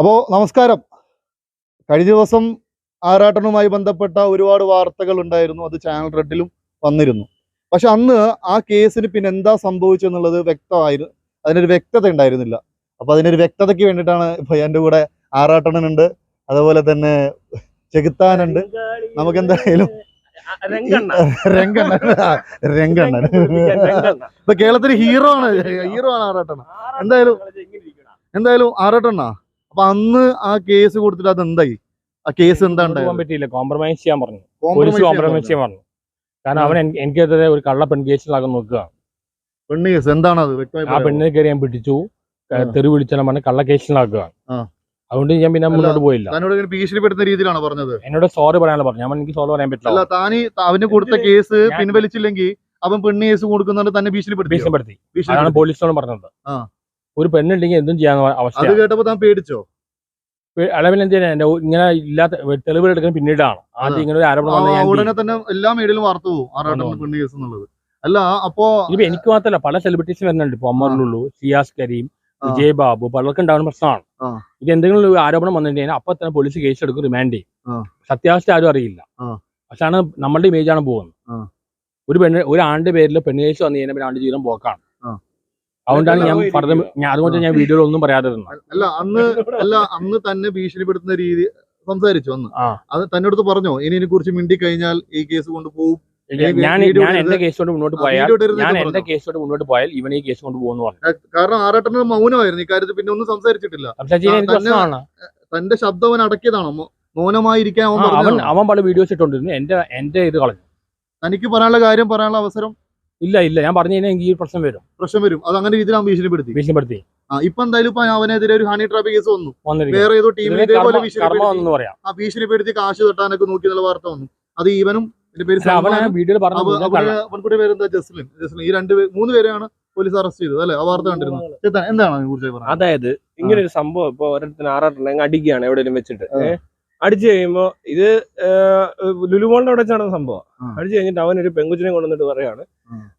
അപ്പോൾ നമസ്കാരം. കഴിഞ്ഞ ദിവസം ആറാട്ടനുമായി ബന്ധപ്പെട്ട ഒരുപാട് വാർത്തകൾ ഉണ്ടായിരുന്നു. അത് ചാനൽ റെഡിലും വന്നിരുന്നു. പക്ഷെ അന്ന് ആ കേസിന് പിന്നെ എന്താ സംഭവിച്ചെന്നുള്ളത് വ്യക്തമായിരുന്നു അതിനൊരു വ്യക്തത ഉണ്ടായിരുന്നില്ല. അപ്പൊ അതിനൊരു വ്യക്തതയ്ക്ക് വേണ്ടിയിട്ടാണ് ഇപ്പൊ എന്റെ കൂടെ ആറാട്ടണനുണ്ട് അതുപോലെ തന്നെ ചെകുത്താനുണ്ട്. നമുക്ക് എന്തായാലും രംഗണ്ണ. രംഗണ്ണൻ. രംഗണ്ണൻ ഇപ്പൊ കേരളത്തിന് ഹീറോ ആണ് ഹീറോ ആണ് ആറാട്ടണ എന്തായാലും എന്തായാലും ആറാട്ടണ്ണ അപ്പൊ അന്ന് ആ കേസ് കൊടുത്തിട്ട് അത് എന്തായി ആ കേസ് എന്താ പറ്റിയില്ല. കോംപ്രമൈസ് ചെയ്യാൻ പറഞ്ഞു. പോലീസ് കോംപ്രമൈസ് ചെയ്യാൻ പറഞ്ഞു. കാരണം അവൻ എനിക്ക് എനിക്കെതിരെ ഒരു കള്ള പെൺ കേസിലാകാൻ നോക്കുക. പെണ്ണ് കേസ് എന്താണ് അത് ആ? പെണ്ണിനെ കയറി ഞാൻ പിടിച്ചു. തെറി വിളിച്ചാൽ പറഞ്ഞു കള്ള കേസിലാക്കുക. അതുകൊണ്ട് ഞാൻ പിന്നെ മുന്നോട്ട് പോയില്ല. ഭീഷണിപ്പെടുത്തുന്ന രീതിയിലാണ് പറഞ്ഞത്? എന്നോട് സോറി പറയാനുള്ള പറഞ്ഞു. ഞാൻ എനിക്ക് സോറി പറയാൻ പറ്റില്ല. താന് അവന് കൊടുത്ത കേസ് പിൻവലിച്ചില്ലെങ്കിൽ അവൻ പെണ്ണ് കേസ് കൊടുക്കുന്നുണ്ട് തന്നെ ഭീഷണിപ്പെടുത്തി. ഭീഷണിപ്പെടുത്തി. അതാണ് പോലീസിനോട് പറഞ്ഞത്. ആ. ഒരു പെണ്ണുണ്ടെങ്കിൽ എന്തും ചെയ്യാൻ അത് അവസ്ഥ കേട്ടപ്പോ താൻ പേടിച്ചോ? അളവിൽ എന്ത് ചെയ്യാൻ എന്റെ ഇങ്ങനെ ഇല്ലാത്ത തെളിവുകൾ എടുക്കാൻ പിന്നീടാണ്. ആദ്യം ഇങ്ങനെ ഒരു ആരോപണം ഉടനെ തന്നെ എല്ലാ മീഡിയയിലും വാർത്ത പോകും പെണ്ണ് കേസ് എന്നുള്ളത്. അല്ല അപ്പോ ഇപ്പൊ എനിക്ക് മാത്രമല്ല പല സെലിബ്രിറ്റീസ് വരുന്നുണ്ട്. ഇപ്പൊ അമർ ലുലു സിയാസ് കരീം. വിജയ് ബാബു പലർക്കും ഉണ്ടാവുന്ന പ്രശ്നമാണ്. ഇത് എന്തെങ്കിലും ഒരു ആരോപണം വന്നിട്ടുണ്ടെങ്കിൽ അപ്പൊ തന്നെ പോലീസ് കേസ് എടുക്കും റിമാൻഡ് ചെയ്യും. സത്യാവസ്ഥ ആരും അറിയില്ല. പക്ഷെ ആണ് നമ്മളുടെ ഇമേജ് ആണ് പോകുന്നത്. ഒരു പെണ്ണ് ഒരു ആണ്ട് പേരിൽ പെണ്ണ് കേസ് വന്നു കഴിഞ്ഞാൽ പിന്നെ ആണ്ട് ജീവൻ പോക്കാണ്. അതുകൊണ്ടാണ് ഞാൻ പറഞ്ഞത്. ഞാൻ അതുകൊണ്ട് ഞാൻ വീഡിയോയിൽ ഒന്നും പറയാതെ അല്ല അന്ന് അല്ല അന്ന് തന്നെ ഭീഷണിപ്പെടുത്തുന്ന രീതി സംസാരിച്ചു അന്ന്. അത് അത് അടുത്ത് പറഞ്ഞോ ഇനി ഇതിനെ കുറിച്ച് മിണ്ടി കഴിഞ്ഞാൽ ഈ കേസ് കൊണ്ടുപോകും ഞാൻ ഞാൻ എന്റെ കേസ് കൊണ്ട് മുന്നോട്ട് പോയാൽ ഞാൻ എന്റെ കേസ് കൊണ്ട് മുന്നോട്ട് പോയാൽ ഇവൻ ഈ കേസ് കൊണ്ട് പോകുന്നു പറഞ്ഞു. കാരണം ആറാട്ടന് മൗനമായിരുന്നു. ഇക്കാര്യത്തിൽ പിന്നെ ഒന്നും സംസാരിച്ചിട്ടില്ല. തന്റെ ശബ്ദം അവൻ അടക്കിയതാണോ? മൗനമായിരിക്കാൻ അവൻ അവൻ പല വീഡിയോസ് ഇട്ടോണ്ടിരുന്നു. എന്റെ എന്റെ ഇത് കളഞ്ഞു. തനിക്ക് പറയാനുള്ള കാര്യം പറയാനുള്ള അവസരം ഇല്ല ഇല്ല. ഞാൻ പറഞ്ഞു കഴിഞ്ഞാൽ ഈ പ്രശ്നം വരും. പ്രശ്നം വരും. അത് അങ്ങനെ രീതിയിൽ ഭീഷണിപ്പെടുത്തി. ഭീഷണിപ്പെടുത്തി. ആ ഇപ്പൊ എന്തായാലും ഇപ്പൊ അവനെതിരെ ഒരു ഹണി ട്രാഫിക് കേസ് വന്നു. വേറെ ഏതോ ടീമിൽ ഇതേപോലെ ഭീഷണിപ്പെടുത്തി. കാശ് തട്ടാനൊക്കെ നോക്കി എന്നുള്ള വാർത്ത വന്നു. അത് ഈവനും ഈ രണ്ട് മൂന്ന് പേരെയാണ് പോലീസ് അറസ്റ്റ് ചെയ്തത് അല്ലെ? ആ വാർത്ത എന്താണ് അതിനെ കുറിച്ച് പറയുന്നത് അതായത് ഇങ്ങനെ ഒരു സംഭവം ഇപ്പൊ ഒരിടത്തിന് ആറാട്ടുണ്ടെങ്കിൽ അടിക്കുകയാണ് എവിടെയെങ്കിലും വെച്ചിട്ട്? അടിച്ചു കഴിയുമ്പോ ഇത് ലുലുമോളിന്റെ അവിടെ വെച്ചാണ് സംഭവം. അടിച്ചു കഴിഞ്ഞിട്ട് അവൻ ഒരു പെങ്കുച്ചിനെ കൊണ്ടുവന്നിട്ട് പറയാണ്.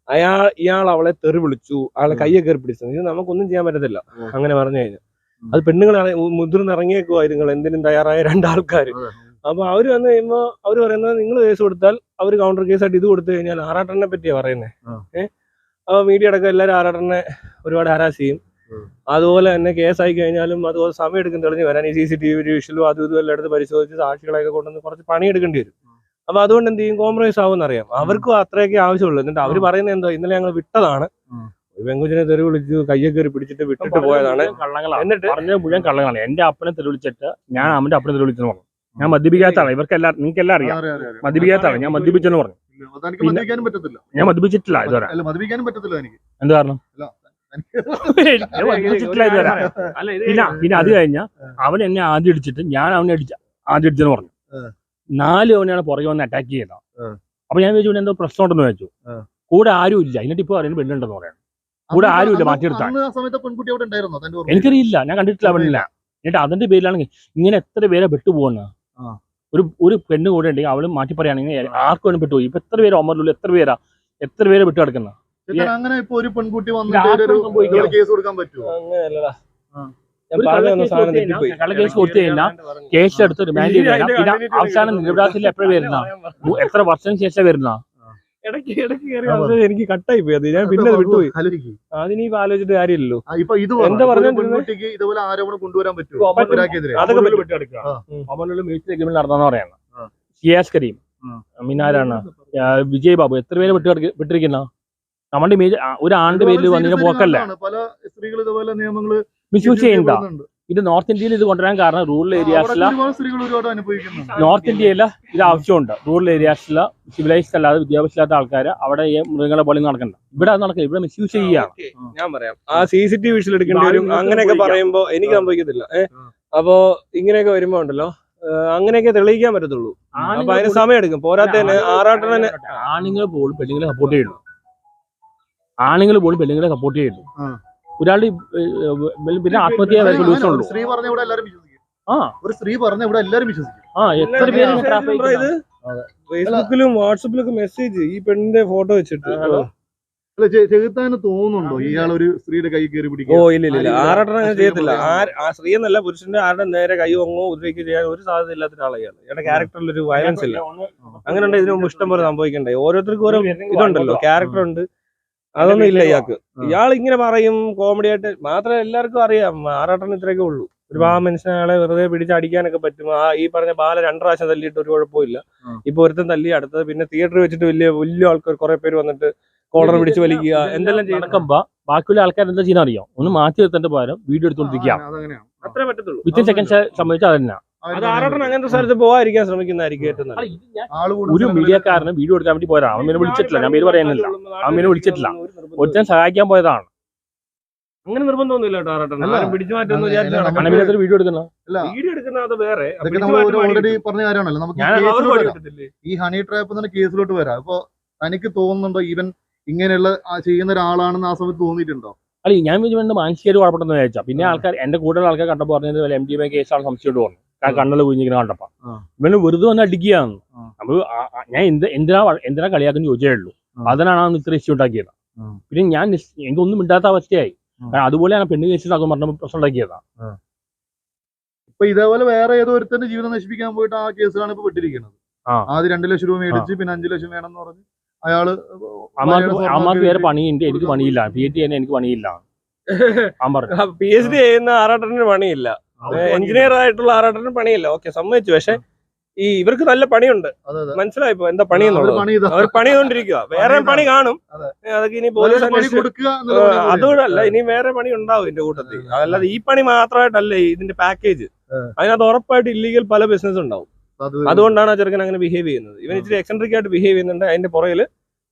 അയാൾ ഇയാൾ അവളെ തെറി വിളിച്ചു അയാളെ. കയ്യെ കയറി പിടിച്ചു ഇത് നമുക്കൊന്നും ചെയ്യാൻ പറ്റത്തില്ല അങ്ങനെ പറഞ്ഞു കഴിഞ്ഞാൽ അത് പെണ്ണുങ്ങളെ മുതിർന്ന് ഇറങ്ങിയേക്കുവാ നിങ്ങൾ എന്തിനും തയ്യാറായ രണ്ടാൾക്കാർ. അപ്പൊ അവർ വന്നു കഴിയുമ്പോ അവർ പറയുന്നത് നിങ്ങൾ കേസ് കൊടുത്താൽ അവർ കൗണ്ടർ കേസായിട്ട് ഇത് കൊടുത്തു കഴിഞ്ഞാൽ ആറാട്ടനെ പറ്റിയാ പറയുന്നത് ആ. ഏഹ് അപ്പൊ മീഡിയ അടക്കം എല്ലാവരും ആറാട്ടനെ ഒരുപാട് ഹരാസ് ചെയ്യും. അതുപോലെ തന്നെ കേസായി കഴിഞ്ഞാലും അതുപോലെ സമയം എടുക്കും തെളിഞ്ഞു വരാൻ. ഈ സി സി ടി വി വിഷ്വലും അതും ഇതും എല്ലാം എടുത്ത് പരിശോധിച്ച് സാക്ഷികളെയൊക്കെ കൊണ്ടുവന്ന് കുറച്ച് പണിയെടുക്കേണ്ടി വരും. അപ്പൊ അതുകൊണ്ട് എന്ത് ചെയ്യും? കോംപ്രമൈസ് ആവും അറിയാം അവർക്കും അത്രയൊക്കെ ആവശ്യമുള്ളൂ. എന്നിട്ട് അവർ പറയുന്നത് എന്തോ? ഇന്നലെ ഞങ്ങൾ വിട്ടതാണ്. ഒരു പെങ്കുച്ചിനെ തെറി വിളിച്ചു കയ്യെ കയറി പിടിച്ചിട്ട് വിട്ടിട്ട് പോയതാണ്. കള്ളങ്ങളാണ് എന്നിട്ട് പറഞ്ഞ മുഴുവൻ കള്ളങ്ങളാണ്. എന്റെ അപ്പനെ തെളിവിച്ചിട്ട് ഞാൻ അവന്റെ അപ്പനെ തെളിവിച്ചെന്ന് പറഞ്ഞു. ഞാൻ മദ്യപിക്കാത്താണ് ഇവർക്ക് എല്ലാ നിങ്ങൾക്ക് എല്ലാം അറിയാം. മദ്യപിക്കാത്താണ് ഞാൻ മദ്യപിച്ചെന്ന് പറഞ്ഞു. ഞാൻ മദ്യപിച്ചിട്ടില്ല ഇതുവരെ. അല്ല മദ്യപിക്കാനും പറ്റത്തില്ല എനിക്ക്. എന്ത് കാരണം? പിന്നെ പിന്നെ അത് കഴിഞ്ഞ അവൻ എന്നെ ആദ്യം അടിച്ചിട്ട് ഞാൻ അവനെ അടിച്ച ആദ്യം അടിച്ചെന്ന് പറഞ്ഞു. നാല് അവനെയാണ് പുറകെ വന്ന് അറ്റാക്ക് ചെയ്തത്. ആ. അപ്പൊ ഞാൻ ചോദിച്ചു എന്തോ പ്രശ്നം ഉണ്ടെന്ന് ചോദിച്ചു. കൂടെ ആരും ഇല്ല. എന്നിട്ട് ഇപ്പൊ അറിയുന്ന പെണ്ണുണ്ടെന്ന് പറയാം കൂടെ ആരും ഇല്ല മാറ്റി മാറ്റിയെടുക്കാൻ. അന്ന് ആ സമയത്ത് ഉണ്ടായിരുന്നോ? തന്റെ ഓർമ്മയിൽ? എനിക്കറിയില്ല. ഞാൻ കണ്ടിട്ടില്ല പെണ്ണില്ല എന്നിട്ട് അതിന്റെ പേരിലാണെങ്കിൽ ഇങ്ങനെ എത്ര പേരെ പെട്ടുപോകുന്ന ആ. ഒരു ഒരു പെണ്ണ് കൂടെ ഉണ്ടെങ്കിൽ അവളും മാറ്റി പറയുകയാണെങ്കിൽ ആർക്കും വേണം പെട്ടുപോയി ഇപ്പൊ എത്ര പേര് ഒമറിലുള്ള എത്ര പേരാ? എത്ര പേരെ വിട്ടു കിടക്കുന്ന? അങ്ങനെ ഇപ്പൊ ഒരു പെൺകുട്ടി വന്നിട്ട് ഒരു കേസ് കൊടുക്കാൻ പറ്റുമോ അങ്ങനെയല്ലടാ. കേസ് എടുത്ത് റിമാൻഡ് ചെയ്ത് പിന്നെ അവസാനം നിരപരാധിയിൽ എപ്പോഴും വരുന്ന? എത്ര വർഷത്തിന് ശേഷം വരുന്ന? ഇടയ്ക്ക് ഇടയ്ക്ക് കയറി ആ, വന്നത് എനിക്ക് കട്ടായി പോയി അത് ഞാൻ പിന്നെ വിട്ടുപോയി. അതിനി ആലോചിച്ചിട്ട് കാര്യമില്ലല്ലോ. ആ, ഇപ്പൊ ഇത് എന്താ പറഞ്ഞു? പെൺകുട്ടിക്ക് ഇതുപോലെ ആരോപണം കൊണ്ടുവരാൻ പറ്റുമോ അതൊക്കെ. ഒമറിലുള്ള മ്യൂച്വൽ എഗ്രിമെന്റ് നടന്നാന്ന് പറയണം. സിയാസ് കരീം. മിനാരാണ്. വിജയ് ബാബു എത്ര പേര് വിട്ടിരിക്കുന്ന? നമ്മുടെ ഇമേജ് ഒരു ആണ്ട് പേരിൽ വന്നിട്ട് പോക്കല്ല? പല സ്ത്രീകൾ ഇതുപോലെ നിയമങ്ങൾ മിസ്യൂസ് ചെയ്യണ്ട. ഇത് നോർത്ത് ഇന്ത്യയിൽ ഇത് കൊണ്ടുവരാൻ കാരണം റൂറൽ ഏരിയാസില നോർത്ത് ഇന്ത്യയിലെ ഇത് ആവശ്യമുണ്ട്. റൂറൽ ഏരിയാസില സിവിലൈസ്ഡ് അല്ലാതെ വിദ്യാഭ്യാസമില്ലാത്ത ആൾക്കാർ അവിടെ മൃഗങ്ങളെ പോലെ നടക്കണ്ട. ഇവിടെ നടക്കില്ല. ഇവിടെ മിസ്യൂസ് ചെയ്യാം. ഞാൻ പറയാം. ആ സി സി ടി വിഷയം വിഷൽ എടുക്കേണ്ടി വരും. അങ്ങനെയൊക്കെ പറയുമ്പോ എനിക്ക്. സംഭവിക്കത്തില്ല. അപ്പോ ഇങ്ങനെയൊക്കെ വരുമ്പോ ഉണ്ടല്ലോ. അങ്ങനെയൊക്കെ തെളിയിക്കാൻ പറ്റത്തുള്ളൂ. അപ്പൊ അതിന് സമയം എടുക്കും പോരാത്തന്നെ ആറാട്ടനെ ആണുങ്ങൾ പോലും പെണ്ണുങ്ങളെ സപ്പോർട്ട് ചെയ്യുന്നു ആണുങ്ങൾ പോലും പെണ്ണുങ്ങളെ സപ്പോർട്ട് ചെയ്യുന്നു ആ. ഒരാളുടെ പിന്നെ ആത്മഹത്യ ഉള്ളൂ സ്ത്രീ പറഞ്ഞ ഇവിടെ എല്ലാവരും വിശ്വസിക്കും. ആ. ഒരു സ്ത്രീ പറഞ്ഞ ഇവിടെ എല്ലാരും വിശ്വസിക്കും. ആ എത്ര പേര് ഫേസ്ബുക്കിലും വാട്സപ്പിലൊക്കെ മെസ്സേജ് ഈ പെണ്ണിന്റെ ഫോട്ടോ വെച്ചിട്ട്. അല്ല. ചെകുത്താന് തോന്നുന്നുണ്ടോ? ഇയാൾ ഒരു സ്ത്രീയുടെ കൈ കയറി ഓ പിടിക്കുക ഇല്ല ഇല്ല. ഇല്ല ആ, അങ്ങനെ ചെയ്യത്തില്ല. ആ- ആ സ്ത്രീ എന്നല്ല പുരുഷന്റെ ആരുടെ നേരെ കൈ ഒങ്ങോ ഉദ്രവിക്കുകയോ ചെയ്യാൻ ഒരു സാധ്യത ഇല്ലാത്ത ഒരാളെയാണ് ഇയാളുടെ ക്യാരക്ടറിൽ ഒരു വയലൻസ് ഇല്ല. അങ്ങനെ ഉണ്ടെങ്കിൽ ഇതിനു മുമ്പ് ഇഷ്ടം പോലെ സംഭവിക്കണ്ടേ? ഓരോരുത്തർക്കും ഓരോ ഇതുണ്ടല്ലോ ക്യാരക്ടർ ഉണ്ട്. അതൊന്നും ഇല്ല ഇയാൾക്ക്. ഇയാൾ ഇങ്ങനെ പറയും കോമഡി ആയിട്ട്. മാത്രമേ എല്ലാവർക്കും അറിയാം. ആറാട്ടൻ ഇത്രയൊക്കെ ഉള്ളൂ. ഒരു പാവ മനുഷ്യനെ വെറുതെ പിടിച്ച് അടിക്കാനൊക്കെ പറ്റും. ആ ഈ പറഞ്ഞ ബാല രണ്ടു പ്രാവശ്യം തല്ലിയിട്ട് ഒരു കുഴപ്പമില്ല. ഇപ്പൊ ഒരുത്തൻ തല്ലി അടുത്തത് പിന്നെ തിയേറ്ററിൽ വെച്ചിട്ട് വലിയ വലിയ ആൾക്കാർ കുറെ പേര് വന്നിട്ട് കോളർ പിടിച്ച് വലിക്കുക. എന്തെല്ലാം ചെയ്യുമ്പോ നടക്കുമ്പോ ബാക്കിയുള്ള ആൾക്കാർ എന്താ ചെയ്യുന്ന അറിയാം ഒന്ന് മാറ്റി നിർത്തേണ്ട പകരം വീഡിയോ എടുത്തോണ്ടിരിക്കുക. അത്രേ പറ്റത്തുള്ളൂ. വിത്തിൻ സെക്കൻഡ്സ് സംബന്ധിച്ച് അതന്നെ. അത് അങ്ങനത്തെ സ്ഥലത്ത് പോകാതിരിക്കാൻ ശ്രമിക്കുന്നതായിരിക്കും ഏറ്റവും നല്ലത്. ആൾ ഒരു മീഡിയക്കാരന് വീഡിയോ എടുക്കാൻ വേണ്ടി പോയതാണ്. അവൻ പിന്നെ വിളിച്ചിട്ടില്ല. ഞാൻ പേര് പറയുന്നില്ല. അവൻ പിന്നെ വിളിച്ചിട്ടില്ല. ഒരുത്തൻ സഹായിക്കാൻ പോയതാണ്. അങ്ങനെ നിർബന്ധമൊന്നുമില്ല കേട്ടോ ആറാട്ടൻ അല്ല. ആരും പിടിച്ചു മാറ്റൊന്നും അല്ല, വിചാരിച്ചു അല്ല, നടക്കണ്ട. അണവിലൊരു വീഡിയോ വീഡിയോ വേറെ. ഓൾറെഡി പറഞ്ഞ കാര്യമാണല്ലോ. നമുക്ക് ഈ കേസിലോട്ട് വരാം. കിട്ടത്തില്ലേ? ഈ ഹണി ട്രാപ്പ് എന്ന കേസിലോട്ട് വരാം. അപ്പൊ തനിക്ക് തോന്നുന്നുണ്ടോ ഈവൻ ഇങ്ങനെയുള്ള ആ ചെയ്യുന്ന ഒരാളാണെന്ന് ആ സമയത്ത് തോന്നിയിട്ടുണ്ടോ? അല്ല ഞാൻ വിചാരിച്ചു മാനസികമായിട്ട് കുഴപ്പമുണ്ടെന്ന് വിചാരിച്ചാ. പിന്നെ ആൾക്കാർ എന്റെ കൂടുതൽ ആൾക്കാർ കണ്ടപ്പോൾ പറഞ്ഞത് എം ഡി എം കേസാണ് സംശയമായിട്ട് പറഞ്ഞു ആ. കണ്ണൽ കുഞ്ഞിങ്ങനെ കണ്ടപ്പോ. ഇവന് വെറുതെ വന്ന് അടിക്കുകയാണ്. ആ- ഞാൻ എന്ത് എന്തിനാ എന്തിനാ കളിയാക്കുന്ന ചോദിച്ചേ ഉള്ളൂ. ആ. അതിനാണ് അന്ന് ഇത്ര ഇഷ്യൂ ഉണ്ടാക്കിയത്. പിന്നെ ഞാൻ എനിക്കൊന്നും മിണ്ടാത്ത അവസ്ഥയായി. അതുപോലെയാണ് പെണ്ണ് അത് പറഞ്ഞ പ്രശ്നം ഉണ്ടാക്കിയതാ. ഇപ്പൊ ഇതേപോലെ വേറെ ഏതോ ഒരുത്തന്റെ ജീവിതം നശിപ്പിക്കാൻ പോയിട്ട് ആ കേസിലാണ് ഇപ്പൊ പെട്ടിരിക്കുന്നത്. ആദ്യ രണ്ട് ലക്ഷം രൂപ മേടിച്ച് പിന്നെ അഞ്ചു ലക്ഷം വേണം എന്ന് പറഞ്ഞ് അയാൾ അമ്മയ്ക്ക് വേറെ പണിയുണ്ട് എനിക്ക് പണിയില്ല. പി എച്ച് ചെയ്യാൻ എനിക്ക് പണിയില്ല. പി എച്ച് ഡി ചെയ്യുന്ന ആറാട്ടന് പണിയില്ല. എഞ്ചിനീയർ ആയിട്ടുള്ള ആറാട്ടനും പണിയില്ല. ഓക്കെ സമ്മതിച്ചു. പക്ഷെ ഈ ഇവർക്ക് നല്ല പണിയുണ്ട്. മനസ്സിലായിപ്പോ എന്താ പണി എന്നുള്ളത്? അവർ പണി ചെയ്തോണ്ടിരിക്കുക വേറെ പണി കാണും. അതെ. അതൊക്കെ ഇനി പോലീസ് അതുകൊണ്ടല്ല ഇനി വേറെ പണി ഉണ്ടാവും ഇതിന്റെ കൂട്ടത്തിൽ. അല്ലാതെ ഈ പണി മാത്രമായിട്ടല്ല ഇതിന്റെ പാക്കേജ്. അതിനകത്ത് ഉറപ്പായിട്ട് ഇല്ലീഗൽ പല ബിസിനസ് ഉണ്ടാവും. അതുകൊണ്ടാണ് ആ ചെറുക്കൻ അങ്ങനെ ബിഹേവ് ചെയ്യുന്നത്. ഇവൻ ഇച്ചിരി എക്സെൻട്രിക് ആയിട്ട് ബിഹേവ് ചെയ്യുന്നുണ്ട്. അതിന്റെ പുറകിൽ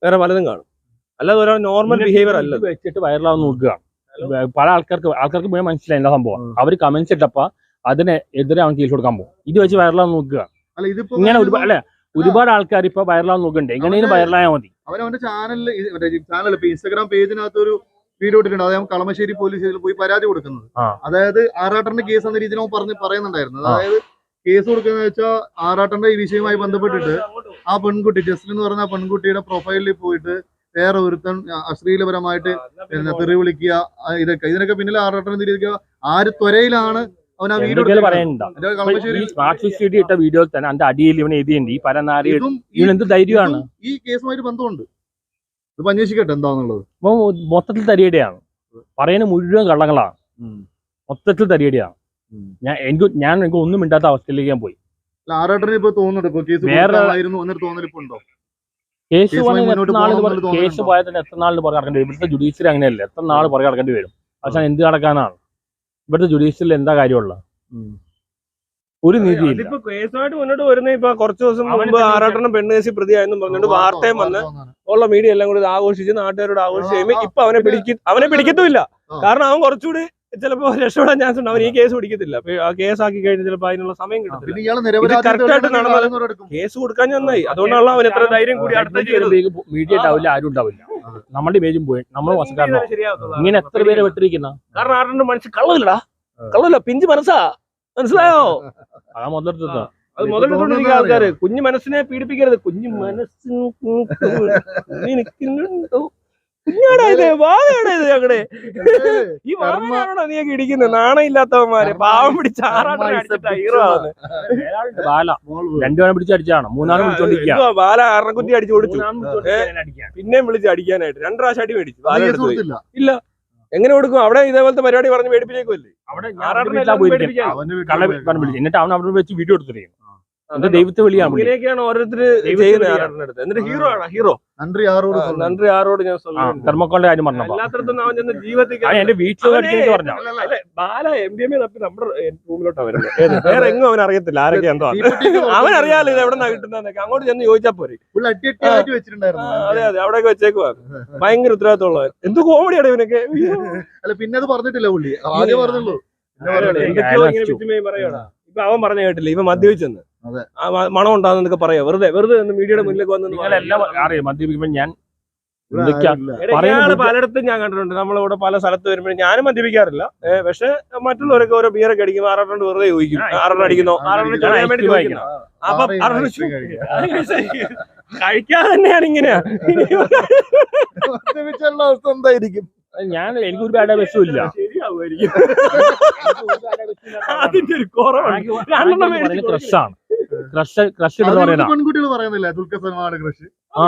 വേറെ പലതും കാണും. അല്ലാതെ ഒരാൾ നോർമൽ ബിഹേവിയർ അല്ല വെച്ചിട്ട് വൈറലാവാൻ നോക്കുക. പല ആൾക്കാർക്ക് ആൾക്കാർക്ക് മുഴുവൻ മനസ്സിലായി എന്താ സംഭവം. അവർ അവർ കമന്റ്സ് ഇട്ടപ്പ അതിനെ എതിരെ അവൻ കേസ് കൊടുക്കാൻ പോകും ഇത് വെച്ച് വൈറലാന്ന് നോക്കുക. ഇങ്ങനെ ഒരുപാട് അല്ലെ? ഒരുപാട് ആൾക്കാർ ഇപ്പൊ വൈറലാന്ന് നോക്കുന്നുണ്ട്. എങ്ങനെയും വൈറലായാൽ മതി. അവൻ അവന്റെ ചാനലിൽ ചാനൽ ഇപ്പൊ ഇൻസ്റ്റാഗ്രാം പേജിനകത്ത് ഒരു വീഡിയോ ഇട്ടിട്ടുണ്ട്. അതായത് കളമശ്ശേരി പോലീസ് സ്റ്റേഷനിൽ പോയി പരാതി കൊടുക്കുന്നത്. അതായത് ആറാട്ടന്റെ കേസ് എന്ന രീതിയിൽ അവൻ പറഞ്ഞ് പറയുന്നുണ്ടായിരുന്നു. അതായത് കേസ് കൊടുക്കുന്നത് വെച്ചാൽ ആറാട്ടന്റെ ഈ വിഷയവുമായി ബന്ധപ്പെട്ടിട്ട് ആ പെൺകുട്ടി ജസ്റ്റിൻ എന്ന് പറഞ്ഞ ആ പെൺകുട്ടിയുടെ പ്രൊഫൈലിൽ പോയിട്ട് വേറെ ഒരുത്തൻ അശ്ലീലപരമായിട്ട് തെറി വിളിക്കുക ഇതൊക്കെ. ഇതിനൊക്കെ പിന്നിൽ ആറട്ടം തിരിക്കുക ആര് ത്വരയിലാണ് അവൻ ആ വീഡിയോ എന്തൊക്കെയാലും പറയണ്ട. ഇത് കളമശ്ശേരി ഈ സ്മാർട്ട് സിറ്റി ഇട്ട വീഡിയോയിൽ തന്നെ അതിന്റെ അടിയിൽ ഇവൻ എഴുതിയുണ്ട് ഈ പരനാരി ഇതും ഈ- ഇവൻ എന്ത് ധൈര്യമാണ്? ഇതും ഈ കേസുമായിട്ട് ബന്ധമുണ്ട്. ഇത് അന്വേഷിക്കട്ടെ എന്താന്നുള്ളത്. മൊത്തത്തിൽ തരിയടിയാണ്. പറയുന്ന മുഴുവൻ കള്ളങ്ങളാണ്. മൊത്തത്തിൽ തരിയടിയാണ്. ഞാൻ എനിക്ക് ഞാൻ എനിക്ക് ഒന്നും മിണ്ടാത്ത അവസ്ഥയിലേക്ക് ഞാൻ പോയി. അല്ല, ആറാട്ടന് ഇപ്പൊ തോന്നുന്നുണ്ട്? ഇപ്പൊ കേസ് വേറെ- കേസ് കേസ് പോയാൽ തന്നെ എത്ര നാളിൽ പുറകെ നടക്കേണ്ടി വരും? ഇവിടുത്തെ ജുഡീഷ്യറി അങ്ങനെയല്ല? എത്ര നാൾ പുറകെ നടക്കേണ്ടി വരും? പക്ഷെ എന്ത് നടക്കാനാണ്? ഇവിടുത്തെ ജുഡീഷ്യറിൽ എന്താ കാര്യമുള്ളത് ഒരു കേസുമായിട്ട് മുന്നോട്ട് വരുന്ന ഇപ്പൊ കുറച്ച് ദിവസം അവനെ മുമ്പ് തന്നെ ആറാട്ടണം പെണ്ണ് കേസിൽ പ്രതിയായെന്നും പറഞ്ഞുകൊണ്ട് വാർത്തയും വന്ന് ഉള്ള മീഡിയ എല്ലാം കൂടി ആഘോഷിച്ച് നാട്ടുകാരോട് ആഘോഷിച്ച് കഴിയുമ്പോൾ ഇപ്പൊ അവനെ പിടിക്കും അവനെ പിടിക്കത്തുമില്ല. കാരണം അവൻ കുറച്ചുകൂടി ചിലപ്പോ രക്ഷപ്പെടാൻ ചാൻസ് ഉണ്ട് അവൻ ഈ കേസ് പിടിക്കത്തില്ല ആ കേസ് ആക്കി കഴിഞ്ഞാൽ ചിലപ്പോ അതിനുള്ള സമയം കിട്ടത്തില്ല നടന്നാൽ- കേസ് കൊടുക്കാൻ നന്നായി അതുകൊണ്ടാണല്ലോ അവൻ എത്ര ധൈര്യം കൂടി അടുത്ത മീഡിയ ഉണ്ടാവില്ല ആരും ഉണ്ടാവില്ല. നമ്മുടെ ഇമേജും പോയി നമ്മൾ മോശക്കാരനോ ഇങ്ങനെ എത്ര പേരെ വിട്ടിരിക്കുന്ന കാരണം ആരുടെ മനസ്സിൽ കള്ളമില്ലടാ കള്ളമില്ല പിഞ്ച് മനസ്സാ മനസ്സിലായോ അതാ മുതലെടുത്തത് അത് മുതലെടുത്തോണ്ടിരിക്കുന്ന ആൾക്കാര് കുഞ്ഞു മനസ്സിനെ പീഡിപ്പിക്കരുത് കുഞ്ഞു മനസ്സിന് നിൽക്കുന്നുണ്ടോ കുഞ്ഞാടാ ഇത് വാഴയാടാ ഇത് ഞങ്ങളുടെ ഈ വാഴയാണോ നീയൊക്കെ ഇടിക്കുന്നത് നാണയില്ലാത്തവന്മാര് പാവം പിടിച്ച് ആറാട്ടനെ അടിച്ചിട്ടാ ഹീറോ ആവുന്നത് ബാല. രണ്ടുപേരെ പിടിച്ച് അടിച്ചാണ് മൂന്നാമത് പിടിച്ചോണ്ടിരിക്കുക ബാല ആറക്കുറ്റി അടിച്ചു കൊടുത്തു. പിന്നെയും വിളിച്ച് അടിക്കാനായിട്ട്. രണ്ടു പ്രാവശ്യം അടി മേടിച്ചു. ബാല ഇല്ല എടുത്ത് എങ്ങനെ കൊടുക്കും? അവിടെ ഇതേപോലത്തെ പരിപാടി പറഞ്ഞ് മേടിപ്പിച്ചേക്കുമല്ലേ എന്നിട്ട് അവൻ അവിടെ വെച്ച് വീഡിയോ എടുത്തിരിക്കുന്നു അത് ദൈവത്തെ വിളിയാണ് ഇങ്ങനെയൊക്കെയാണ് ഓരോരുത്തര് ചെയ്യുന്നത് എന്നിട്ട് ഹീറോ ആണ്? ഹീറോ? നന്ദി ആറോട് നന്ദി ആറോട് ഞാൻ തെർമക്കോളിന്റെ ആരും പറഞ്ഞു എല്ലാത്തരത്തും അവൻ ചെന്ന് ജീവിതത്തിൽ എന്റെ വീട്ടിലേക്ക് പറഞ്ഞു. ബാല എം ബി എം തപ്പി നമ്മുടെ റൂമിലോട്ടാ വരുന്നത്. വേറെ എങ്ങും അവൻ അറിയത്തില്ല. ആരൊക്കെ എന്തോ? അവൻ അറിയാലോ ഇത് എവിടെന്നാ കിട്ടുന്നതൊക്കെ അങ്ങോട്ട് ചെന്ന് ചോദിച്ചാ പോരെ. അതെ അതെ. അവിടെയൊക്കെ വെച്ചേക്കുവാ. ഭയങ്കര ഉത്തരവാദിത്തമുള്ളവൻ എന്ത് കോമഡിയാണ് ഇവനൊക്കെ? അല്ല പിന്നെ അത് പറഞ്ഞിട്ടില്ല പുള്ളി. ആദ്യം പറഞ്ഞുള്ളൂ. ഇപ്പൊ അവൻ പറഞ്ഞു കേട്ടില്ല. ഇവ മദ്യപിച്ചെന്ന്. മണം ഉണ്ടാകുന്നൊക്കെ പറയാം. വെറുതെ വെറുതെ മീഡിയയുടെ മുന്നിലേക്ക് വന്ന് മദ്യപിക്കുമ്പോൾ ഞാൻ പലയിടത്തും ഞാൻ കണ്ടിട്ടുണ്ട്. നമ്മളിവിടെ പല സ്ഥലത്ത് വരുമ്പോഴും ഞാനും മദ്യപിക്കാറില്ല. പക്ഷെ മറ്റുള്ളവരൊക്കെ ഓരോ ബിയറൊക്കെ അടിക്കുമ്പോൾ ആറെണ്ണം വെറുതെ ചോദിക്കും. ആറെണ്ണം അടിക്കുന്നോ? ആറെണ്ണം ചോദിക്കാൻ വേണ്ടി അപ്പൊ കഴിക്കാതെ തന്നെയാണ് ഇങ്ങനെയാ. അവസ്ഥ എന്തായിരിക്കും? ഞാൻ എനിക്കൊരു ബാഡ് വിഷമില്ല ശരിയാവുമായിരിക്കും അതിന്റെ ഒരു കുറവാണ്. രണ്ടെണ്ണം മേടിച്ച് ക്രഷാണ്. ക്രഷ് ക്രഷ് എന്ന് പറയുന്ന പെൺകുട്ടികൾ പറയുന്നില്ല. ദുൽഖർ സൽമാൻ ക്രഷ്. ആ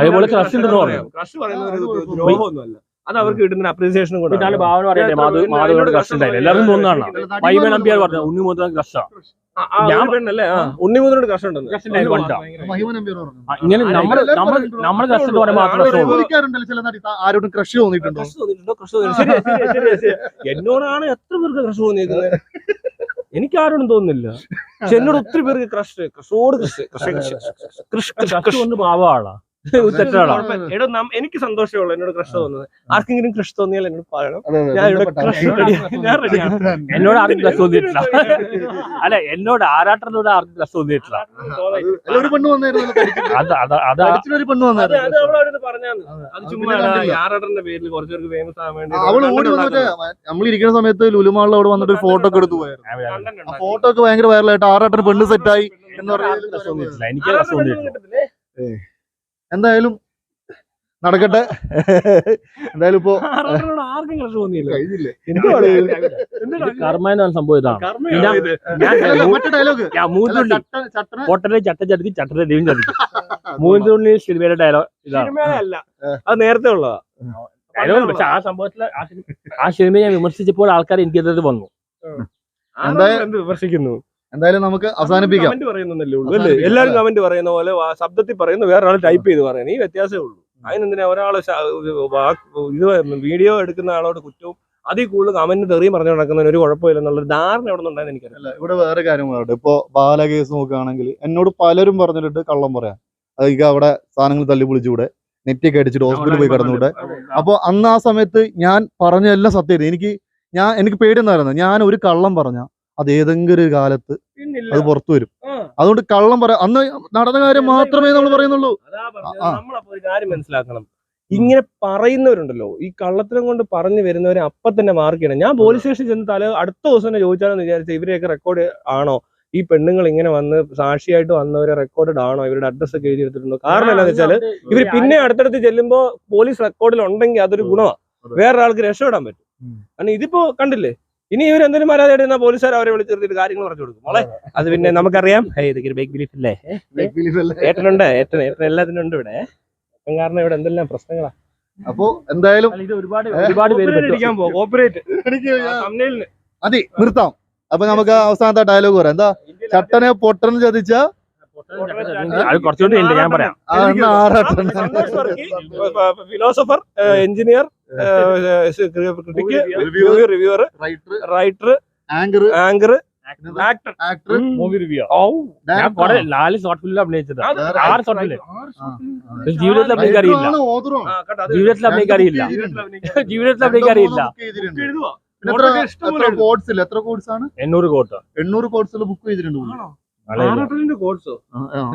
അതേപോലെ ക്രഷ് ഉണ്ടെന്ന് പറഞ്ഞു. ക്രഷ് പറയുന്നത് അത് അവർക്ക് കിട്ടുന്ന അപ്രീസിയേഷൻ കൊണ്ട് ഭാവന പറയട്ടെ മാധവ് മാധവനോട് ക്രഷ് ഉണ്ടായില്ല. എല്ലാവരും തോന്നുന്നതാണ്. മൈമൻ നമ്പ്യാർ പറഞ്ഞു ഉണ്ണി മുതൽ ക്രഷാ. പറഞ്ഞു ഇങ്ങനെ നമ്മൾ നമ്മൾ ആരോടും ക്രഷ് തോന്നിയിട്ടുണ്ടോ? എന്നോടാണ് എത്ര പേർക്ക് ക്രഷ് തോന്നിയിരിക്കുന്നത് എനിക്ക് ആരോടും തോന്നുന്നില്ല. പക്ഷെ എന്നോട് ഒത്തിരി പേർക്ക് crush ക്രഷോട് crush crush crush crush crush ഒന്ന് പാവമാളാ തെറ്റാളാ എടോ എനിക്ക് സന്തോഷമുള്ളൂ എന്നോട് ക്രഷ് തോന്നുന്നത്. ആർക്കെങ്കിലും ക്രഷ് തോന്നിയാൽ എന്നോട് പറയണം. ഞാൻ ഇവിടെ ക്രഷ്. ഞാൻ റെഡിയാണ് എന്നോട് ആർക്കും ക്രഷ് തോന്നിയിട്ടില്ല. അല്ല എന്നോട് ആരാട്ടനോട് ആർക്കും ക്രഷ് തോന്നിയിട്ടില്ല. നമ്മളിരിക്കുന്ന സമയത്ത് ലുലുമാളിൽ അവിടെ വന്നിട്ട് ഫോട്ടോ ഒക്കെ എടുത്തു പോയായിരുന്നു. ആ ഫോട്ടോ ഒക്കെ ഭയങ്കര വൈറലായിട്ട് ആറാട്ടന് പെണ്ണ് സെറ്റായി എന്ന് പറഞ്ഞാൽ എനിക്ക് എന്തായാലും നടക്കട്ടെ. എന്തായാലും ഇപ്പോ പൊട്ടനെ ചട്ട ചതിക്കും ചട്ടനെ ദൈവം ചതിക്കും മൂന്നുള്ളി സിനിമയുടെ ഡയലോഗ് ഇതാണ്. അത് നേരത്തെ ഉള്ളതാ. പക്ഷെ ആ സംഭവത്തിൽ ആ സിനിമ- ആ സിനിമയെ ഞാൻ വിമർശിച്ചപ്പോൾ ആൾക്കാർ എനിക്കെതിരെ വന്നു. വിമർശിക്കുന്നു? എന്തായാലും നമുക്ക് അവസാനിപ്പിക്കാം. കമന്റ് പറയുന്നല്ലേ ഉള്ളൂ അല്ലേ? എല്ലാവരും കമന്റ് പറയുന്ന പോലെ ശബ്ദത്തിൽ പറയുന്ന വേറെ ആൾ ടൈപ്പ് ചെയ്ത് പറയുന്നത് ഈ വ്യത്യാസമേ ഉള്ളൂ. അതിനെന്തിനാ ഒരാൾ ഇത് വീഡിയോ എടുക്കുന്ന ആളോട് കുറ്റവും അതിൽ കൂടുതൽ കമന്റ് തെറിയും പറഞ്ഞു നടക്കുന്നതിന് ഒരു കുഴപ്പമില്ലെന്നുള്ള ഒരു ധാരണ എവിടെ നിന്നുണ്ടായെന്ന് എനിക്കറിയില്ല. അല്ല ഇവിടെ വേറെ കാര്യങ്ങളുണ്ട് ഇപ്പോ ഇപ്പൊ ബാല കേസ് നോക്കുകയാണെങ്കിൽ എന്നോട് പലരും പറഞ്ഞിട്ട് കള്ളം പറയാം അതൊക്കെ അവിടെ സാധനങ്ങൾ തല്ലി പൊളിച്ചുകൂടെ നെറ്റൊക്കെ അടിച്ചിട്ട് ഹോസ്പിറ്റലിൽ പോയി കിടന്നുകൂടെ അപ്പോൾ അന്ന് ആ സമയത്ത് ഞാൻ പറഞ്ഞ എല്ലാം സത്യമായിരുന്നു. എനിക്ക് ഞാൻ എനിക്ക് പേടിയൊന്നായിരുന്നു. ഞാൻ ഒരു കള്ളം പറഞ്ഞ അത് ഏതെങ്കിലും ഒരു കാലത്ത്. അത് പുറത്തു വരും. അതുകൊണ്ട് കള്ളം പറയാം. അന്ന് നടന്ന കാര്യം മാത്രമേ നമ്മൾ പറയുന്നുള്ളൂ. അതാ പറഞ്ഞത്. ഒരു കാര്യം മനസ്സിലാക്കണം. ഇങ്ങനെ പറയുന്നവരുണ്ടല്ലോ. ഈ കള്ളത്തരം കൊണ്ട് പറഞ്ഞു വരുന്നവരെ അപ്പൊ തന്നെ മാർക്ക് ചെയ്യണം. ഞാൻ പോലീസ് സ്റ്റേഷനിൽ ചെന്ന് തല അടുത്ത ദിവസം തന്നെ ചോദിച്ചാലെന്ന് വിചാരിച്ച ഇവരെയൊക്കെ റെക്കോർഡ് ആണോ? ഈ പെണ്ണുങ്ങൾ ഇങ്ങനെ വന്ന് സാക്ഷിയായിട്ട് വന്നവരെ റെക്കോർഡഡ് ആണോ? ഇവരുടെ അഡ്രസ്സ് ഒക്കെ എഴുതി എടുത്തിട്ടുണ്ടോ? കാരണം എന്താണെന്ന് വെച്ചാൽ ഇവർ പിന്നെ അടുത്തടുത്ത് ചെല്ലുമ്പോൾ പോലീസ് റെക്കോർഡിൽ ഉണ്ടെങ്കിൽ അതൊരു ഗുണമാണ് വേറൊരാൾക്ക് രക്ഷപ്പെടാൻ പറ്റും. കാരണം ഇതിപ്പോ കണ്ടില്ലേ? ഇനി ഇവർ എന്തെങ്കിലും മര്യാദ എടുക്കുന്ന പോലീസുകാർ അവരെ വിളിച്ചെടുത്തിട്ട് കാര്യങ്ങൾ പറഞ്ഞു കൊടുക്കും. മോളെ അത് പിന്നെ നമുക്കറിയാം. ഇതൊക്കെ ബേക്ക് ബിലീഫ് അല്ലേ? ഏട്ടനുണ്ട് ഏട്ടൻ ഏട്ടൻ എല്ലാത്തിനും ഉണ്ട് ഇവിടെ. അപ്പം കാരണം ഇവിടെ എന്തെല്ലാം പ്രശ്നങ്ങളാ? അപ്പോ എന്തായാലും ഇത് ഒരുപാട് ഒരുപാട് പേര് അതെ നിർത്താം. അപ്പൊ നമുക്ക് അവസാനത്തെ ഡയലോഗ് പറയാം. എന്താ? ചട്ടനെ പൊട്ടനെ ചതിച്ച കുറച്ചുകൂടി ഞാൻ പറയാം. Philosopher engineer critic reviewer writer writer anchor anchor actor actor movie review ഓ ഞാൻ കുറെ നാല് ഷോർട്ട് ഫിലിം അഭിനയിച്ചത്. അത് ആറ് ഷോർട്ട് ഫിലിം ജീവിതത്തിൽ അഭിനയിക്കാൻ അറിയില്ല. ജീവിതത്തിൽ അഭിനയിക്കാൻ അറിയില്ല. ജീവിതത്തിൽ അഭിനയിക്കാൻ അറിയില്ല. എത്ര എത്ര എത്ര കോഴ്സാണ് എണ്ണൂറ് കോട്ട് എണ്ണൂറ് കോഡ്സിൽ ബുക്ക് ചെയ്തിട്ടുണ്ട്. ആറാട്ടലിന്റെ കോഴ്സോ.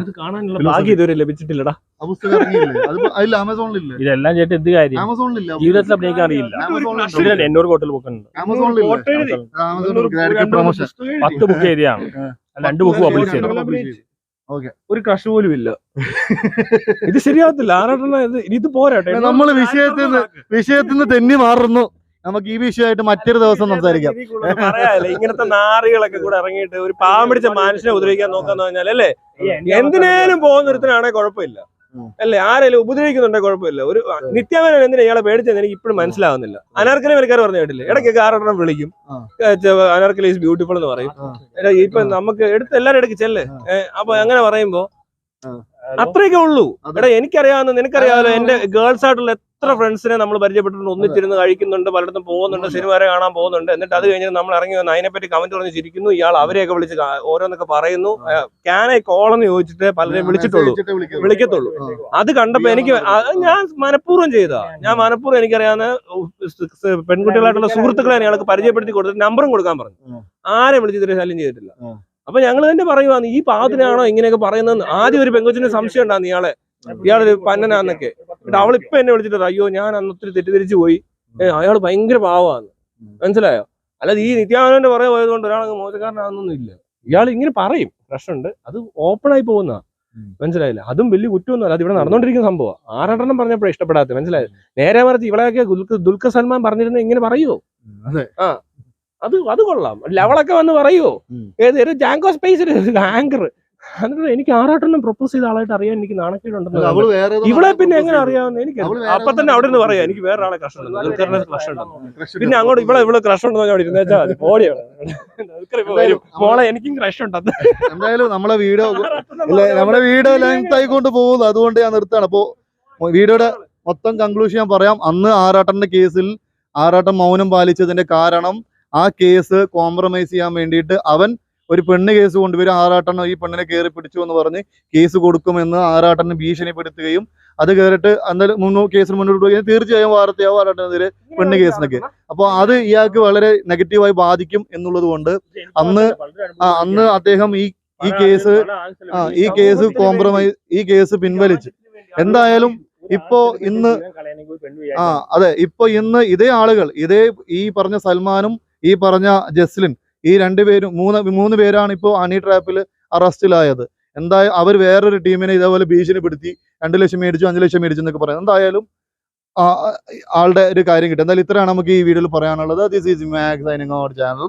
ഇത് കാണാനുള്ള ഭാഗ്യം. ഇതുവരെ ലഭിച്ചിട്ടില്ലടാ. ആ പുസ്തകം ഇറങ്ങിയില്ലേ? അത് അതിൽ ആമസോണിലില്ലേ? ഇതെല്ലാം ചേട്ടൻ എന്ത് കാര്യം? ആമസോണിലില്ല? ജീവിതത്തിൽ അഭിനയിക്കാൻ അറിയില്ല. എണ്ണൂറ് കോട്ടിൽ ബുക്ക് ഉണ്ട്. ആമസോണിലില്ലേ? ഫോട്ടോ എഴുതി. പ്രൊമോഷൻ പത്ത് ബുക്ക് രണ്ട് ബുക്ക് പബ്ലിഷ് ചെയ്തു. ഒരു ക്രഷ് പോലും ഇല്ല. ഇത് ശരിയാവത്തില്ല. ആറാട്ടെണ്ണ ഇത് ഇത് പോരാട്ടെ വിഷയത്തിൽ നിന്ന് വിഷയത്തിൽ നിന്ന് തെന്നി മാറുന്നു. നമുക്ക് ഈ വിഷയമായിട്ട് മറ്റൊരു ദിവസം സംസാരിക്കാം. ഇങ്ങനത്തെ നാറികളൊക്കെ കൂടെ ഇറങ്ങിയിട്ട് ഒരു പാവം പിടിച്ച മനുഷ്യനെ ഉപദ്രവിക്കാൻ നോക്കാന്ന് പറഞ്ഞാൽ അല്ലേ? എന്തിനേലും പോകുന്നൊരുത്തിനാണെങ്കിൽ കുഴപ്പമില്ല. അല്ലെ? ആരെങ്കിലും ഉപദ്രവിക്കുന്നുണ്ടെ കുഴപ്പമില്ല. ഒരു നിത്യാവനം എന്തിനാ ഇയാളെ പേടിച്ചെന്ന് എനിക്ക് ഇപ്പോഴും മനസ്സിലാവുന്നില്ല. അനാർക്കലി വിലക്കാർ പറഞ്ഞു കേട്ടില്ല? ഇടയ്ക്കൊക്കെ ആറെണ്ണം വിളിക്കും. അനാർക്കലി ഈസ് ബ്യൂട്ടിഫുൾ എന്ന് പറയും. ഇപ്പൊ നമുക്ക് എടുത്ത് എല്ലാരും ഇടയ്ക്ക് ചെല്ലേ. അപ്പൊ അങ്ങനെ പറയുമ്പോ. അത്രയൊക്കെ ഉള്ളൂ. എടാ എനിക്കറിയാവുന്ന നിനക്കറിയാമല്ലോ ആ. എന്റെ ഗേൾസ് ആയിട്ടുള്ള എത്ര ഫ്രണ്ട്സിനെ നമ്മൾ പരിചയപ്പെട്ടിട്ടുണ്ട് ഒന്നിച്ചിരുന്ന് കഴിക്കുന്നുണ്ട് പലയിടത്തും പോകുന്നുണ്ട് സിനിമ വരെ കാണാൻ പോകുന്നുണ്ട്. എന്നിട്ട് അത് കഴിഞ്ഞ് നമ്മൾ ഇറങ്ങി വന്ന് അതിനെപ്പറ്റി കമന്റ് പറഞ്ഞ് ചിരിക്കുന്നു. ഇയാൾ അവരെയൊക്കെ വിളിച്ച് ഓരോന്നൊക്കെ പറയുന്നു. ക്യാനെ കോളെന്ന് ചോദിച്ചിട്ട് പലരെയും വിളിച്ചിട്ടുള്ളൂ. വിളിക്കത്തുള്ളൂ. അത് കണ്ടപ്പോ എനിക്ക് ഞാൻ മനഃപൂർവം ചെയ്താ. ഞാൻ മനഃപൂർവം എനിക്കറിയാവുന്ന പെൺകുട്ടികളായിട്ടുള്ള സുഹൃത്തുക്കളെ ഞങ്ങൾക്ക് പരിചയപ്പെടുത്തി കൊടുത്തിട്ട് നമ്പറും കൊടുക്കാൻ പറഞ്ഞു. ആരെ വിളിച്ച് ഇതുവരെ ശല്യം ചെയ്തിട്ടില്ല. അപ്പൊ ഞങ്ങൾ തന്നെ പറയുവാന്ന് ഈ പാതിനാണോ ഇങ്ങനെയൊക്കെ പറയുന്നത് ആദ്യം ഒരു പെങ്കൊച്ചിന് സംശയം ഉണ്ടാകുന്നു ഇയാളെ. ഇയാളൊരു പന്നനാന്നൊക്കെ. എന്നിട്ട് അവളിപ്പോ എന്നെ വിളിച്ചിട്ട് അയ്യോ ഞാൻ അന്ന് ഒത്തിരി തെറ്റിദ്ധരിച്ചു പോയി. അയാൾ ഭയങ്കര പാവാന്ന്. മനസ്സിലായോ? അല്ലാതെ ഈ നിത്യാനന്ദന്റെ പുറകെ പോയതുകൊണ്ട് ഒരാളങ്ങ് മോശക്കാരനാണെന്നൊന്നും ഇല്ല. ഇയാൾ ഇങ്ങനെ പറയും. പ്രശ്നമുണ്ട്. അത് ഓപ്പൺ ആയി പോകുന്ന. മനസ്സിലായില്ല? അതും വലിയ കുറ്റമൊന്നുമല്ല അത് ഇവിടെ നടന്നുകൊണ്ടിരിക്കുന്ന സംഭവം ആറെണ്ണം പറഞ്ഞപ്പോഴേ ഇഷ്ടപ്പെടാത്ത മനസ്സിലായത് നേരെ മറിച്ച് ഇവളെയൊക്കെ ദുൽഖർ സൽമാൻ പറഞ്ഞിരുന്ന ഇങ്ങനെ പറയുമോ അതെ. അത് അത് കൊള്ളാം. ലെവളൊക്കെ വന്ന് പറയുമോ ഉം. ഏത് ഒരു ജാങ്കോ സ്പേസിൽ ആങ്കർ എന്നിട്ട് എനിക്ക് ആറാട്ടെണ്ണം പ്രപ്പോസ് ചെയ്ത ആളായിട്ട് അറിയാൻ എനിക്ക് നാണക്കേടുണ്ടെന്ന് ഇവിടെ പിന്നെ എങ്ങനെ. അറിയാവുന്ന എനിക്ക് അപ്പൊ തന്നെ അവിടെ നിന്ന് പറയാം എനിക്ക് വേറെ ആളെ ക്രഷ് ഉണ്ട്. ദുൽഖറിനെ ക്രഷ് ഉണ്ട് പിന്നെ അങ്ങോട്ട് ഇവിടെ ഇവിടെ ക്രഷ് ഉണ്ടെന്ന് അവിടെ ഇരുന്നേച്ചാ മതി ഓടിയാണ് വരും. മോളെ എനിക്കും ക്രഷ് ഉണ്ട് എന്തായാലും നമ്മളെ വീഡിയോ നമ്മുടെ വീഡിയോ ലെങ്ത് ആയിക്കൊണ്ട് പോകുന്നു. അതുകൊണ്ട് ഞാൻ നിർത്താണ് അപ്പോ വീഡിയോയുടെ മൊത്തം കൺക്ലൂഷൻ ഞാൻ പറയാം. അന്ന് ആറാട്ടന്റെ കേസിൽ ആറാട്ടം മൗനം പാലിച്ചതിന്റെ കാരണം ആ കേസ് കോംപ്രമൈസ് ചെയ്യാൻ വേണ്ടിയിട്ട് അവൻ ഒരു പെണ്ണ് കേസ് കൊണ്ടുവരും. ആറാട്ടൻ ഈ പെണ്ണിനെ കയറി പിടിച്ചു എന്ന് പറഞ്ഞ് കേസ് കൊടുക്കുമെന്ന് ആറാട്ടന് ഭീഷണിപ്പെടുത്തുകയും അത് കയറിട്ട് എന്തായാലും മുന്നോ കേസിന് മുന്നോട്ട് പോയി തീർച്ചയായും വാർത്തയാവും ആറാട്ടനെതിരെ പെണ്ണ് കേസിനൊക്കെ. അപ്പോൾ അത് ഇയാൾക്ക് വളരെ നെഗറ്റീവായി ബാധിക്കും എന്നുള്ളത് കൊണ്ട് അന്ന് അന്ന് അദ്ദേഹം ഈ ഈ കേസ് ആ ഈ കേസ് കോംപ്രമൈസ് ഈ കേസ് പിൻവലിച്ച്. എന്തായാലും ഇപ്പോ ഇന്ന് ആ അതെ. ഇപ്പൊ ഇന്ന് ഇതേ ആളുകൾ ഇതേ ഈ പറഞ്ഞ സൽമാനും ഈ പറഞ്ഞ ജസ്ലിൻ ഈ രണ്ടുപേരും മൂന്ന് മൂന്ന് പേരാണ് ഇപ്പോൾ ഹണി ട്രാപ്പിൽ അറസ്റ്റിലായത്. എന്തായാലും അവർ വേറൊരു ടീമിനെ ഇതേപോലെ ഭീഷണിപ്പെടുത്തി രണ്ട് ലക്ഷം മേടിച്ചു അഞ്ച് ലക്ഷം മേടിച്ചു എന്നൊക്കെ പറയുന്നത്. എന്തായാലും ആളുടെ ഒരു കാര്യം കിട്ടും. എന്തായാലും ഇത്രയാണ് നമുക്ക് ഈ വീഡിയോയിൽ പറയാനുള്ളത്. This is max channel